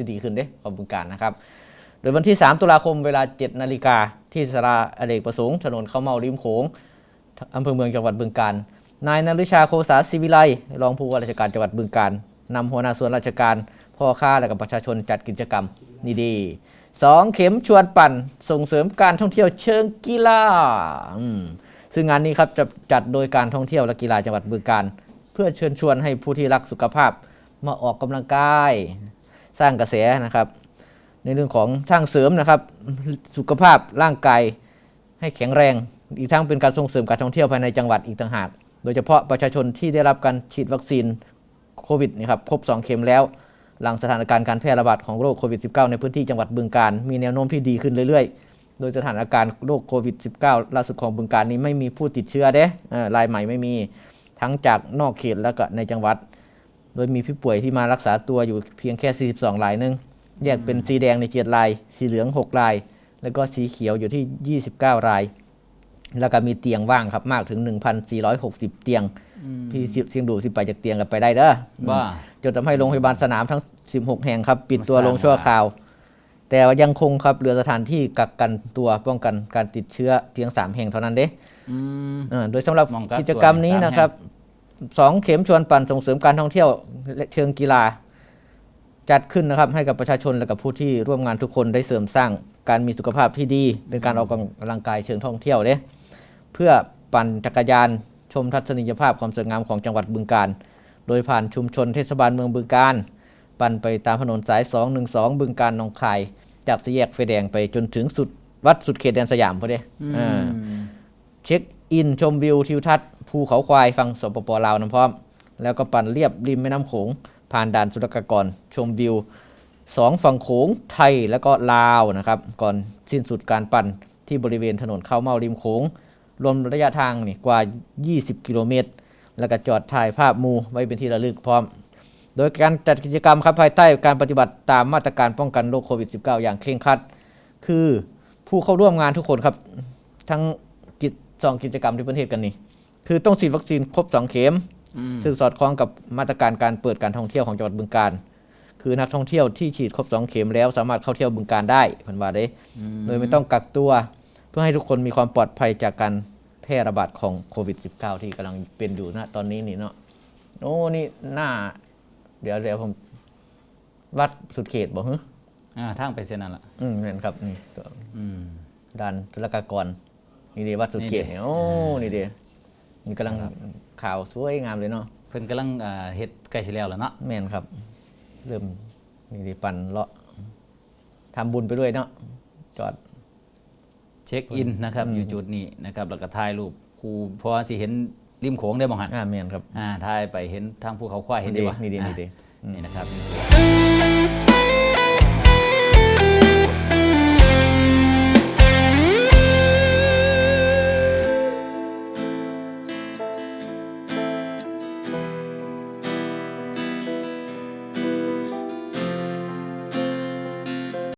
จะดีขึ้นเด้ของบึงการนะครับ โดยวันที่ 3 ตุลาคมเวลา 7 นาฬิกาที่สราอเนกประสงค์ถนนข้าวเมาริมโขงอำเภอเมืองจังหวัดบึงกาฬนายนฤชาโคสาศิวิไลรองผู้ว่าราชการจังหวัดบึงกาฬนำหัวหน้าส่วนราชการพ่อค้าและกับประชาชนจัดกิจกรรมนี่ดีสองเข็มชวนปั่นส่งเสริมการท่องเที่ยวเชิงกีฬาซึ่งงานนี้ครับจะจัดโดยการท่องเที่ยวและกีฬาจังหวัดบึงกาฬเพื่อเชิญชวนให้ผู้ที่รักสุขภาพมาออกกำลังกาย สร้างกระแสนะครับ ในเรื่องของสร้างเสริมนะครับสุขภาพร่างกายให้แข็งแรง อีกทั้งเป็นการส่งเสริมการท่องเที่ยวภายในจังหวัดอีกต่างหาก โดยเฉพาะประชาชนที่ได้รับการฉีดวัคซีนโควิดนะครับครบ 2 เข็มแล้ว หลังสถานการณ์การแพร่ระบาดของโรคโควิด -19 ในพื้นที่จังหวัดบึงการ มีแนวโน้มที่ดีขึ้นเรื่อยๆ โดยสถานการณ์โรคโควิด -19 ล่าสุดของบึงการนี้ไม่มีผู้ติดเชื้อเด้อรายใหม่ไม่มีทั้งจากนอกเขตแล้วก็ในจังหวัด โดยมีผู้ป่วยที่มารักษาตัวอยู่เพียงแค่ 42รายหนึง แยกเป็นสีแดงในเจ็ดราย สีเหลือง 6 ราย แล้วก็สีเขียวอยู่ที่ 29 ราย แล้วก็มีเตียงว่างครับมากถึง 1,460 เตียง พี่เสียงดูสิไปจากเตียงกันไปได้เด้อว่าจนทำให้โรงพยาบาลสนามทั้ง 16 แห่งครับ ปิดตัวมาสร้างลงชั่วคราว แต่ว่ายังคงครับเหลือสถานที่กักกันตัวป้องกันการติดเชื้อเพียง 3 แห่งเท่านั้นเด้อืมเออโดยสำหรับมองกักกิจกรรมนี้ตัวในสามนะครับ สองเข็มชวนปั่นส่งเสริมการท่องเที่ยวและเชิงกีฬา จัดขึ้นนะครับให้กับประชาชนและกับผู้ที่ร่วมงานทุกคนได้เสริมสร้างการมีสุขภาพที่ดีเป็นการออกกำลังกายเชิงท่องเที่ยวเด้เพื่อปั่นจักรยานชมทัศนียภาพความสวยงามของจังหวัดบึงกาฬโดยผ่านชุมชนเทศบาลเมืองบึงกาฬปั่นไปตามถนนสาย 212 บึงกาฬหนองคาย จากสี่แยกไฟแดงไปจนถึงสุดวัดสุดเขตแดนสยามพอดีอ่า เช็คอินชมวิวทิวทัศน์ภูเขาควายฟังสปปลาวน้ำพร้อม แล้วก็ปั่นเรียบริมแม่น้ำโขง ผ่านด่านสุลกากร ชมวิวสองฝั่งโขงไทยแล้วก็ลาวนะครับ ก่อนสิ้นสุดการปั่นที่บริเวณถนนเข้าเมาริมโขง รวมระยะทางนี่กว่า 20 กิโลเมตร แล้วก็จอดถ่ายภาพมูไว้เป็นที่ระลึกพร้อม โดยการจัดกิจกรรมครับภายใต้การปฏิบัติตามมาตรการป้องกันโรคโควิด -19 อย่างเคร่งครัด คือผู้เข้าร่วมงานทุกคนครับ ทั้ง สองกิจกรรมที่ประเทศกันนี่คือต้องฉีดวัคซีนครบ2เข็มอืมซึ่งสอดคล้องกับมาตรการการเปิดการท่องเที่ยวของจังหวัดบึงกาฬคือนักท่องเที่ยวที่ฉีดครบ2เข็มแล้ว สามารถเข้าเที่ยวบึงกาฬได้เพันว่าได้โดยไม่ต้องกักตัว เพื่อให้ทุกคนมีความปลอดภัยจากการแพร่ระบาดของโควิด -19 ที่กำลังเป็นอยู่นะตอนนี้นี่เนาะโอ้นี่หน้า เดี๋ยวเดี๋ยวผมวัดสุดเขตบอกฮึอ่าทางไปเส้นนั่นล่ะอืมเห็นครับนี่ตัวอืมด่านศุลกากร นี่ดีวัดสุดเขตเนี่ยโอ้อ่านี่นี่ดีนี่กำลังข่าวสวยงามเลยเนาะเพิ่นกำลังอ่าเฮ็ดใกล้สิแล้วล่ะเนาะแม่นครับ เริ่มนี่ดีปั่นเลาะทำบุญไปด้วยเนาะจอด เช็คอินนะครับ อยู่จุดนี้นะครับแล้วก็ถ่ายรูปครูเพราะว่าสิเห็นริมโขงได้บ่หันอ่าแม่นครับอ่าถ่ายไปเห็นทางภูเขาควายเห็นดีบ่นี่ดีอ่านี่ดีนี่นะครับ